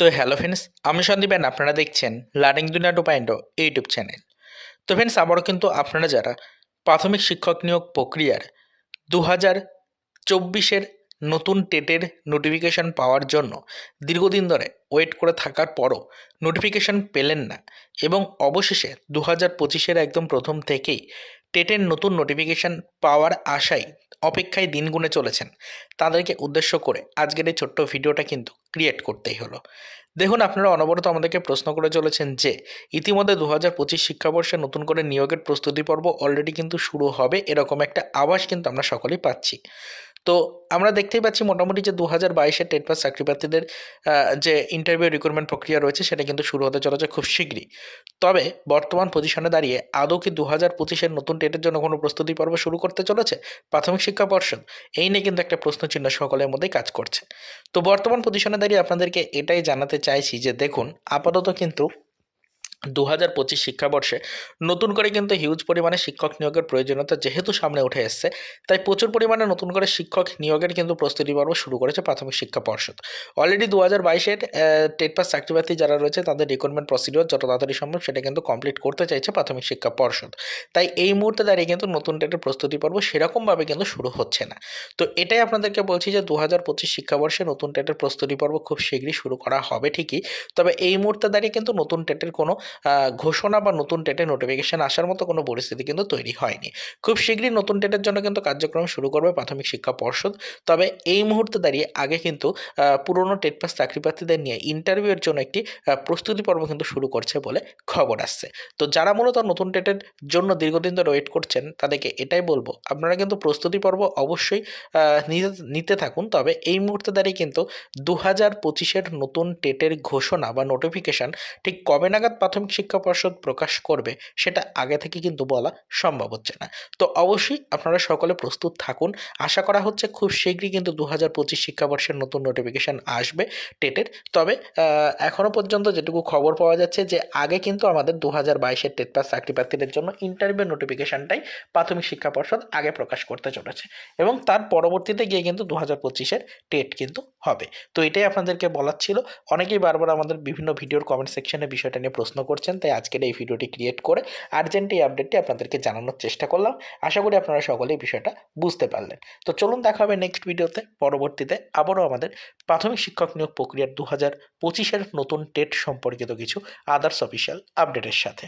তো hello friends আমি Sandeep and আপনারা দেখছেন learning Duniya two point YouTube channel তো ফ্রেন্ডস আবারও কিন্তু আপনারা যারা প্রাথমিক শিক্ষক নিয়োগ প্রক্রিয়ার দু হাজার চব্বিশের নতুন টেটের নোটিফিকেশান পাওয়ার জন্য দীর্ঘদিন ধরে ওয়েট করে থাকার পরও নোটিফিকেশান পেলেন না এবং অবশেষে দু হাজার পঁচিশের একদম প্রথম থেকেই টেটের নতুন নোটিফিকেশান পাওয়ার আশায় অপেক্ষায় দিন গুনে চলেছেন। তাদেরকে উদ্দেশ্য করে আজকের এই ছোট্ট ভিডিওটা কিন্তু ক্রিয়েট করতেই হলো। দেখুন, আপনারা অনবরত আমাদেরকে প্রশ্ন করে চলেছেন যে, ইতিমধ্যে দু হাজার পঁচিশ শিক্ষাবর্ষে নতুন করে নিয়োগের প্রস্তুতি পর্ব অলরেডি কিন্তু শুরু হবে, এরকম একটা আভাস কিন্তু আমরা সকলেই পাচ্ছি। তো আমরা দেখতেই পাচ্ছি মোটামুটি যে দু হাজার বাইশের টেট পাস চাকরি প্রার্থীদের যে ইন্টারভিউ রিক্রুটমেন্ট প্রক্রিয়া রয়েছে সেটা কিন্তু শুরু হতে চলেছে খুব শীঘ্রই তবে বর্তমান পজিশনে দাঁড়িয়ে আদৌ কি দু হাজার পঁচিশের নতুন টেটের জন্য কোনো প্রস্তুতি পর্ব শুরু করতে চলেছে? প্রাথমিক শিক্ষা পর্ষদ, এই নিয়ে কিন্তু একটা প্রশ্নচিহ্ন সকলের মধ্যেই কাজ করছে। তো বর্তমান পজিশনে দাঁড়িয়ে আপনাদেরকে এটাই জানাতে চাইছি যে দেখুন, আপাতত কিন্তু দু হাজার পঁচিশ শিক্ষাবর্ষে নতুন করে কিন্তু হিউজ পরিমাণে শিক্ষক নিয়োগের প্রয়োজনীয়তা যেহেতু সামনে উঠে এসছে, তাই প্রচুর পরিমাণে নতুন করে শিক্ষক নিয়োগের কিন্তু প্রস্তুতি পর্ব শুরু করেছে প্রাথমিক শিক্ষা পর্ষদ। অলরেডি দু হাজার বাইশের টেট পাস চাকরি প্রার্থী যারা রয়েছে তাদের রিক্রুটমেন্ট প্রসিডিওর যত তাড়াতাড়ি সম্ভব সেটা কিন্তু কমপ্লিট করতে চাইছে প্রাথমিক শিক্ষা পর্ষদ। তাই এই মুহূর্তে দাঁড়িয়ে কিন্তু নতুন টেটের প্রস্তুতি পর্ব সেরকমভাবে কিন্তু শুরু হচ্ছে না। তো এটাই আপনাদেরকে বলছি যে দু হাজার পঁচিশ শিক্ষাবর্ষে নতুন টেটের প্রস্তুতি পর্ব খুব শীঘ্রই শুরু করা হবে ঠিকই, তবে এই মুহূর্তে দাঁড়িয়ে কিন্তু নতুন টেটের কোনো ঘোষণা বা নতুন টেটের নোটিফিকেশন আসার মতো কোনো পরিস্থিতি কিন্তু তৈরি হয়নি। খুব শীঘ্রই নতুন টেটের জন্য কিন্তু কার্যক্রম শুরু করবে প্রাথমিক শিক্ষা পর্ষদ। তবে এই মুহূর্তে দাঁড়িয়ে আগে কিন্তু পুরনো টেট পাস চাকরি প্রার্থীদের নিয়ে ইন্টারভিউয়ের জন্য একটি প্রস্তুতি পর্ব কিন্তু শুরু করছে বলে খবর আসছে। তো যারা মূলত নতুন টেটের জন্য দীর্ঘদিন ধরে ওয়েট করছেন, তাদেরকে এটাই বলব, আপনারা কিন্তু প্রস্তুতি পর্ব অবশ্যই নিতে- নিতে থাকুন। তবে এই মুহূর্তে দাঁড়িয়ে কিন্তু দু হাজার পঁচিশের নতুন টেটের ঘোষণা বা নোটিফিকেশান ঠিক কবে নাগাদ প্রাথমিক শিক্ষা পর্ষদ প্রকাশ করবে, সেটা আগে থেকে কিন্তু বলা সম্ভব হচ্ছে না। তো অবশ্যই আপনারা সকলে প্রস্তুত থাকুন। আশা করা হচ্ছে খুব শীঘ্রই কিন্তু দু হাজার পঁচিশ শিক্ষাবর্ষের নতুন নোটিফিকেশান আসবে টেটের। তবে এখনও পর্যন্ত যেটুকু খবর পাওয়া যাচ্ছে যে, আগে কিন্তু আমাদের দু হাজার বাইশের টেট পাস চাকরি প্রার্থীদের জন্য ইন্টারভিউ নোটিফিকেশানটাই প্রাথমিক শিক্ষা পর্ষদ আগে প্রকাশ করতে চলেছে। এবং তার পরবর্তীতে গিয়ে কিন্তু দু হাজার পঁচিশের টেট কিন্তু হবে। তো এটাই আপনাদেরকে বলার ছিল। অনেকেই বারবার আমাদের বিভিন্ন ভিডিওর কমেন্ট সেকশনে বিষয়টা নিয়ে প্রশ্ন করছেন, তাই আজকের এই ভিডিওটি ক্রিয়েট করে আর্জেন্ট এই আপডেটটি আপনাদেরকে জানানোর চেষ্টা করলাম। আশা করি আপনারা সকলেই বিষয়টা বুঝতে পারলেন। তো চলুন দেখা হবে নেক্সট ভিডিওতে পরবর্তীতে আবারও আমাদের প্রাথমিক শিক্ষক নিয়োগ প্রক্রিয়ার দু হাজার পঁচিশের নতুন টেট সম্পর্কিত কিছু আদার্স অফিসিয়াল আপডেটের সাথে।